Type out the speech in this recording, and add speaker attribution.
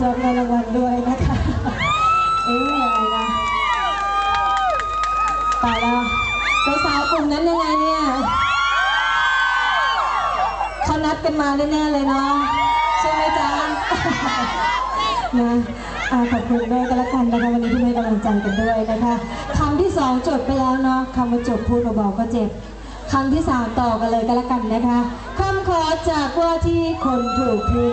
Speaker 1: สำหรับรางวัลด้วยนะคะเอ๊ะอะไรนะตายแล้วสาวๆกลุ่มนั้นยังไงเนี่ยเขานัดกันมาแน่ๆเลยเนาะใช่ไหมจ๊ะนะอาขอบคุณด้วยกันละกันนะคะวันนี้ที่ให้กำลังใจกันด้วยนะคะคำที่สองจบไปแล้วเนาะคำว่าจบพูดเบาๆก็เจ็บคำที่สามต่อกันเลยกันละกันนะคะคำขอจากว่าที่คนถูกทิ้ง